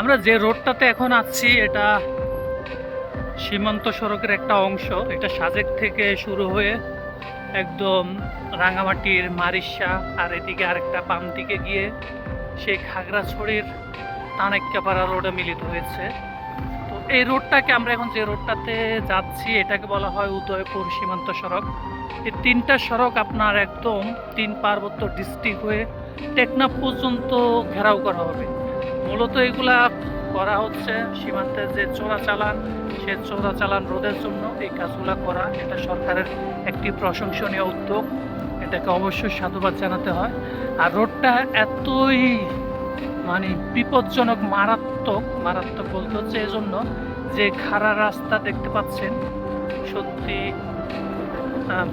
আমরা যে রোডটাতে এখন আছি, এটা সীমান্ত সড়কের একটা অংশ। এটা সাজেক থেকে শুরু হয়ে একদম রাঙামাটির মারিসা আর এদিকে আরেকটা বাম দিকে গিয়ে সেই খাগড়াছড়ির তানেক্কাপাড়া রোডে মিলিত হয়েছে। তো এই রোডটাকে আমরা এখন যে রোডটাতে যাচ্ছি, এটাকে বলা হয় উদয়পুর সীমান্ত সড়ক। এই তিনটা সড়ক আপনার একদম তিন পার্বত্য ডিস্ট্রিক্ট হয়ে টেকনাফ পর্যন্ত ঘেরাও করা হবে। মূলত এগুলা করা হচ্ছে সীমান্তের যে চোরাচালান, সে চোরাচালান রোধের জন্য এই কাজগুলা করা। এটা সরকারের একটি প্রশংসনীয় উদ্যোগ। এটাকে অবশ্যই সাধুবাদ জানাতে হয়। আর রোডটা এতই মানে বিপজ্জনক, মারাত্মক মারাত্মক বলতে হচ্ছে এজন্য যে খাড়া রাস্তা দেখতে পাচ্ছেন, সত্যি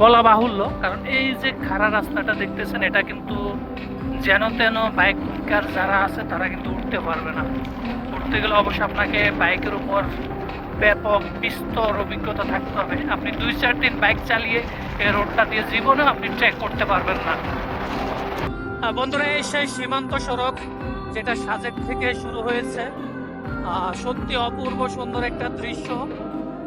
বলা বাহুল্য। কারণ এই যে খাড়া রাস্তাটা দেখতেছেন, এটা কিন্তু যেন তেন বাইকার যারা আছে, তারা কিন্তু উঠতে পারবে না। উঠতে গেলে অবশ্যই আপনাকে বাইকের উপর ব্যাপক বিস্তর অভিজ্ঞতা থাকতে হবে। আপনি দুই, চার দিন বাইক চালিয়ে এই রোডটা দিয়ে জীবনে আপনি ট্রেক করতে পারবেন না। বন্ধুরা, এই সেই সীমান্ত সড়ক যেটা সাজেক থেকে শুরু হয়েছে সত্যি অপূর্ব সুন্দর একটা দৃশ্য।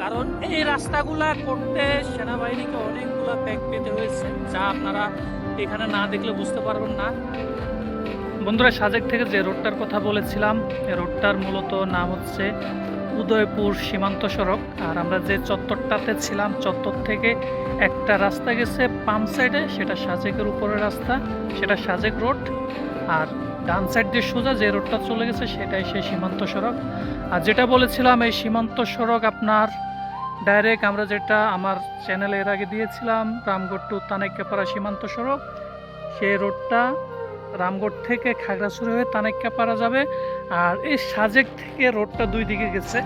কারণ এই রাস্তাগুলা করতে সেনাবাহিনীকে অনেকগুলা ব্যাগ পেতে হয়েছে, যা আপনারা এখানে না দেখলে বুঝতে পারবেন না। বন্ধুরা, সাজেক থেকে যে রোডটার কথা বলেছিলাম এই রোডটার মূলত নাম হচ্ছে উদয়পুর সীমান্ত সড়ক। আর আমরা যে চত্বরটাতে ছিলাম, চত্বর থেকে একটা রাস্তা গেছে পাম্প সাইডে, সেটা সাজেকের উপরের রাস্তা, সেটা সাজেক রোড। আর ডান সাইড দিয়ে সোজা যে রোডটা চলে গেছে, সেটাই সেই সীমান্ত সড়ক। আর যেটা বলেছিলাম, এই সীমান্ত সড়ক আপনার ডাইরেক্ট আমরা যেটা আমার চ্যানেলে এর আগে দিয়েছিলাম, রামগড় টু তানাইকাপাড়া সীমান্ত সড়ক, সেই রোডটা রামগড় থেকে খাগড়াছড়ি হয়ে তানাইকাপাড়া যাবে। আর এই সাজেক থেকে রোডটা দুই দিকে গেছে।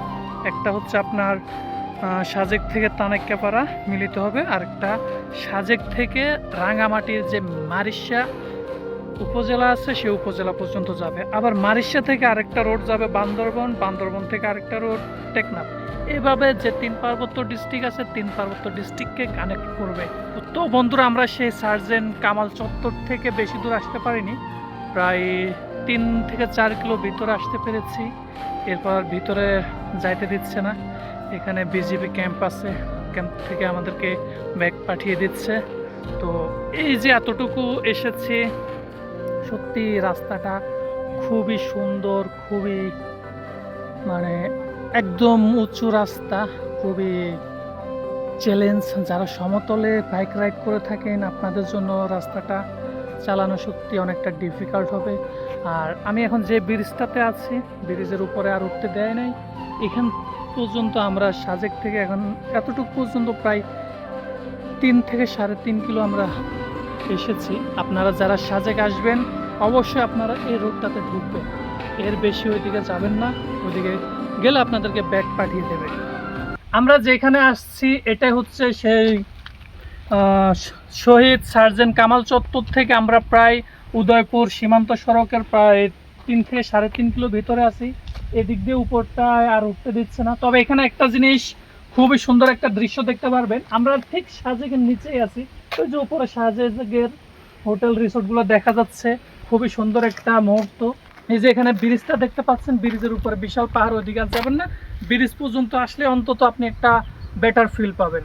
একটা হচ্ছে আপনার সাজেক থেকে তানাইকাপাড়া মিলিত হবে। আর একটা সাজেক থেকে রাঙামাটির যে মারিশা উপজেলা আছে সেই উপজেলা পর্যন্ত যাবে। আবার মারিশা থেকে আরেকটা রোড যাবে বান্দরবন বান্দরবন থেকে আরেকটা রোড টেকনাফ। এভাবে যে তিন পার্বত্য ডিস্ট্রিক্ট আছে, তিন পার্বত্য ডিস্ট্রিক্টকে কানেক্ট করবে। তো বন্ধুরা, আমরা সেই সার্জেন্ট কামাল চত্বর থেকে বেশি দূর আসতে পারিনি। প্রায় তিন থেকে চার কিলো ভিতরে আসতে পেরেছি। এরপর ভিতরে যাইতে দিচ্ছে না। এখানে বিজিবি ক্যাম্প আছে ক্যাম্প থেকে আমাদেরকে ব্যাগ পাঠিয়ে দিচ্ছে। তো এই যে এতটুকু এসেছি সত্যি রাস্তাটা খুবই সুন্দর, খুবই মানে একদম উঁচু রাস্তা, খুবই চ্যালেঞ্জ যারা সমতলে বাইক রাইড করে থাকেন, আপনাদের জন্য রাস্তাটা চালানো সত্যি অনেকটা ডিফিকাল্ট হবে। আর আমি এখন যে ব্রিজটাতে আছি ব্রিজের উপরে আর উঠতে দেয় নাই। এখান পর্যন্ত আমরা সাজেক থেকে এখন, এতটুকু পর্যন্ত প্রায় তিন থেকে সাড়ে তিন কিলো আমরা এসেছি। আপনারা যারা সাজেক আসবেন, অবশ্যই আপনারা এই রোডটাতে ঢুকবেন। এর বেশি ওইদিকে যাবেন না, ওইদিকে গেলে আপনাদেরকে ব্যাগ পাঠিয়ে দেবে। আমরা যেখানে আসছি এটা হচ্ছে সেই শহীদ সার্জেন্ট কামাল চত্বর থেকে আমরা প্রায় উদয়পুর সীমান্ত সড়কের প্রায় তিন থেকে সাড়ে তিন কিলো ভিতরে আছি। এদিক দিয়ে উপরটায় আর উঠতে দিচ্ছে না। তবে এখানে একটা জিনিস খুবই সুন্দর একটা দৃশ্য দেখতে পারবেন। আমরা ঠিক সাজেকের নিচেই আছি। ওই যে উপরে সাজেকের হোটেল রিসোর্টগুলো দেখা যাচ্ছে, খুবই সুন্দর একটা মুহূর্ত। এই যে এখানে ব্রিজটা দেখতে পাচ্ছেন, ব্রিজের উপরে বিশাল পাহাড় ওইদিকে যাবেন না। ব্রিজ পর্যন্ত আসলে অন্তত আপনি একটা বেটার ফিল পাবেন।